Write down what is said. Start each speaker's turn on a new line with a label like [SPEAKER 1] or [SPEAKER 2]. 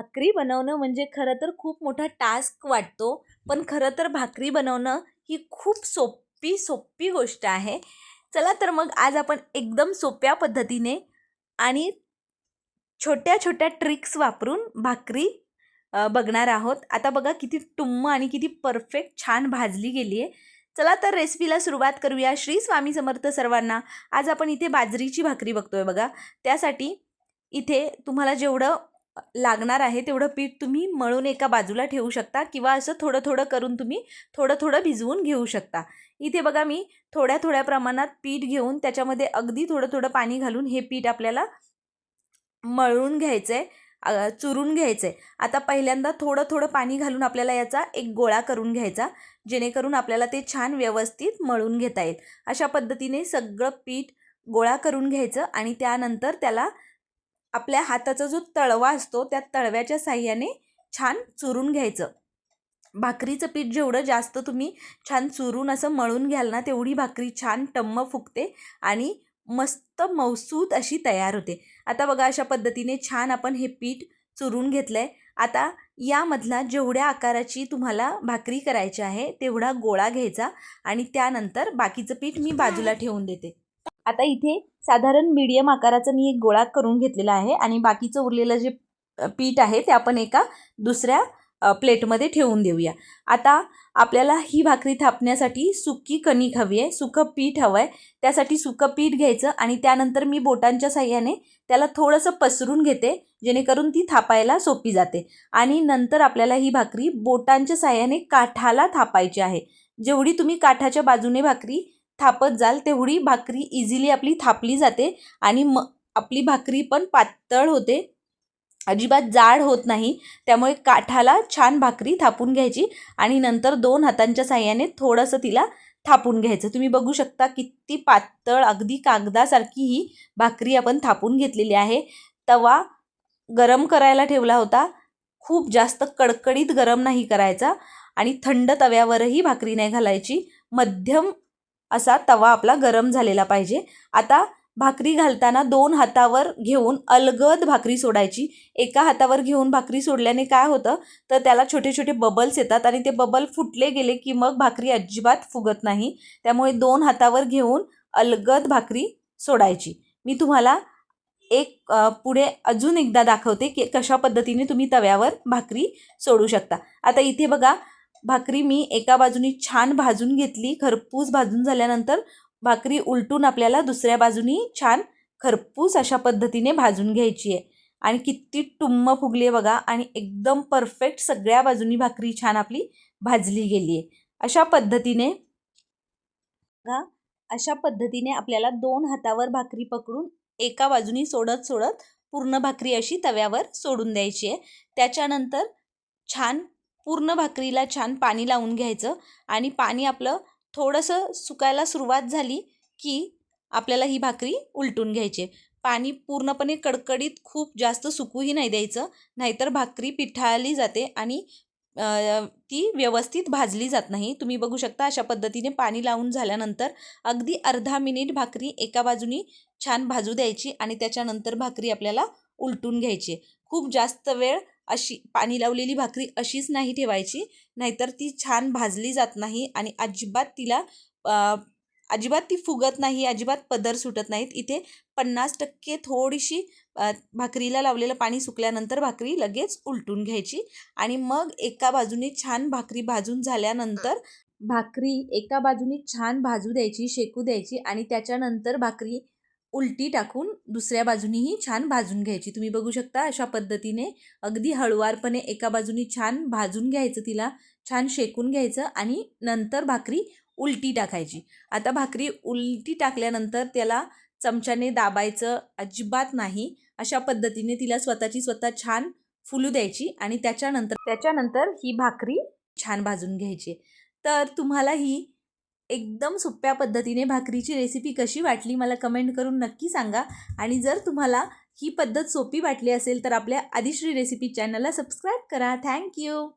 [SPEAKER 1] भाकरी बनवणं म्हणजे खरं तर खूप मोठा टास्क वाटतो. पण खरं तर भाकरी बनवणं ही खूप सोपी सोपी गोष्ट आहे. चला तर मग आज आपण एकदम सोप्या पद्धतीने आणि छोट्या छोट्या ट्रिक्स वापरून भाकरी बघणार आहोत. आता बघा किती टुम्म आणि किती परफेक्ट छान भाजली गेली आहे चला तर रेसिपीला सुरुवात करूया. श्री स्वामी समर्थ सर्वांना. आज आपण इथे बाजरीची भाकरी बघतोय बघा. त्यासाठी इथे तुम्हाला जेवढं लागणार आहे तेवढं पीठ तुम्ही मळून एका बाजूला ठेवू शकता किंवा असं थोडं थोडं करून तुम्ही थोडं थोडं भिजवून घेऊ शकता. इथे बघा मी थोड्या थोड्या प्रमाणात पीठ घेऊन त्याच्यामध्ये अगदी थोडं थोडं पाणी घालून हे पीठ आपल्याला मळून घ्यायचं आहे चुरून घ्यायचं आहे आता पहिल्यांदा थोडं थोडं पाणी घालून आपल्याला याचा एक गोळा करून घ्यायचा जेणेकरून आपल्याला ते छान व्यवस्थित मळून घेता येईल. अशा पद्धतीने सगळं पीठ गोळा करून घ्यायचं आणि त्यानंतर त्याला आपल्या हाताचा जो तळवा असतो त्या तळव्याच्या साह्याने छान चुरून घ्यायचं. भाकरीचं पीठ जेवढं जास्त तुम्ही छान चुरून असं मळून घ्याल ना तेवढी भाकरी छान टम्म फुगते आणि मस्त मौसूत अशी तयार होते. आता बघा अशा पद्धतीने छान आपण हे पीठ चुरून घेतलं आहे आता यामधला जेवढ्या आकाराची तुम्हाला भाकरी करायची आहे तेवढा गोळा घ्यायचा आणि त्यानंतर बाकीचं पीठ मी बाजूला ठेवून देते. आता इथे साधारण मीडियम आकाराचा मी एक गोळा करून घेतलेला आहे आणि बाकीचं उरलेलं जे पीठ आहे ते आपण एका दुसऱ्या प्लेटमध्ये ठेवून देऊया. आता आपल्याला ही भाकरी थापण्यासाठी सुकी कणिक हवी आहे सुकं पीठ हवं आहे त्यासाठी सुकं पीठ घ्यायचं आणि त्यानंतर मी बोटांच्या साह्याने त्याला थोडंसं पसरून घेते जेणेकरून ती थापायला सोपी जाते. आणि नंतर आपल्याला ही भाकरी बोटांच्या साह्याने काठाला थापायची आहे. जेवढी तुम्ही काठाच्या बाजूने भाकरी थापत जाल तेवढी भाकरी इझिली आपली थापली जाते आणि म आपली भाकरी पण पातळ होते. अजिबात जाड होत नाही त्यामुळे काठाला छान भाकरी थापून घ्यायची आणि नंतर दोन हातांच्या साह्याने थोडंसं तिला थापून घ्यायचं. तुम्ही बघू शकता किती पातळ अगदी कागदासारखी ही भाकरी आपण थापून घेतलेली आहे. तवा गरम करायला ठेवला होता. खूप जास्त कडकडीत गरम नाही करायचा आणि थंड तव्यावरही भाकरी नाही घालायची. मध्यम असा तवा आपला गरम झालेला पाहिजे. आता भाकरी घालताना दोन हातावर घेऊन अलगद भाकरी सोडायची. एका हातावर घेऊन भाकरी सोडल्याने काय होतं? तर त्याला छोटे छोटे बबल्स येतात आणि ते बबल फुटले गेले की मग भाकरी अजिबात फुगत नाही. त्यामुळे दोन हातावर घेऊन अलगद भाकरी सोडायची. मी तुम्हाला एक पुढे अजून एकदा दाखवते की कशा पद्धतीने तुम्ही तव्यावर भाकरी सोडू शकता. आता इथे बघा भाकरी मी एका बाजूनी छान भाजून घेतली. खरपूस भाजून झाल्यानंतर भाकरी उलटून आपल्याला दुसऱ्या बाजूनी छान खरपूस अशा पद्धतीने भाजून घ्यायची आहे. आणि किती टुम्म फुगली आहे बघा. आणि एकदम परफेक्ट सगळ्या बाजूनी भाकरी छान आपली भाजली गेली आहे. अशा पद्धतीने बघा अशा पद्धतीने आपल्याला दोन हातावर भाकरी पकडून एका बाजूनी सोडत सोडत पूर्ण भाकरी अशी तव्यावर सोडून द्यायची आहे. त्याच्यानंतर छान पूर्ण भाकरीला छान पाणी लावून घ्यायचं आणि पाणी आपलं थोडंसं सुकायला सुरुवात झाली की आपल्याला ही भाकरी उलटून घ्यायची. पाणी पूर्णपणे कडकडीत खूप जास्त सुकूही नाही द्यायचं नाहीतर भाकरी पिठाळली जाते आणि ती व्यवस्थित भाजली जात नाही. तुम्ही बघू शकता अशा पद्धतीने पाणी लावून झाल्यानंतर अगदी अर्धा मिनिट भाकरी एका बाजूनी छान भाजू द्यायची आणि त्याच्यानंतर भाकरी आपल्याला उलटून घ्यायची. खूप जास्त वेळ अशी पाणी लावलेली भाकरी अशीच नाही ठेवायची नाहीतर ती छान भाजली जात नाही आणि अजिबात तिला अजिबात ती फुगत नाही अजिबात पदर सुटत नाहीत. इथे पन्नास टक्के थोडीशी भाकरीला लावलेलं पाणी सुकल्यानंतर भाकरी लगेच उलटून घ्यायची आणि मग एका बाजूने छान भाकरी भाजून झाल्यानंतर भाकरी एका बाजूने छान भाजू द्यायची शेकू द्यायची आणि त्याच्यानंतर भाकरी उलटी टाकून दुसऱ्या बाजूनीही छान भाजून घ्यायची. तुम्ही बघू शकता अशा पद्धतीने अगदी हळुवारपणे एका बाजूनी छान भाजून घ्यायचं तिला छान शेकून घ्यायचं आणि नंतर भाकरी उलटी टाकायची. आता भाकरी उलटी टाकल्यानंतर त्याला चमच्याने दाबायचं अजिबात नाही. अशा पद्धतीने तिला स्वतःची स्वतः छान फुलू द्यायची आणि त्याच्यानंतर त्याच्यानंतर ही भाकरी छान भाजून घ्यायची. तर तुम्हाला ही एकदम सोप्या पद्धतीने भाकरीची रेसिपी कशी वाटली मला कमेंट करून नक्की सांगा. आणि जर तुम्हाला ही पद्धत सोपी वाटली असेल तर आपल्या आदिश्री रेसिपी चॅनलला सबस्क्राईब करा. Thank you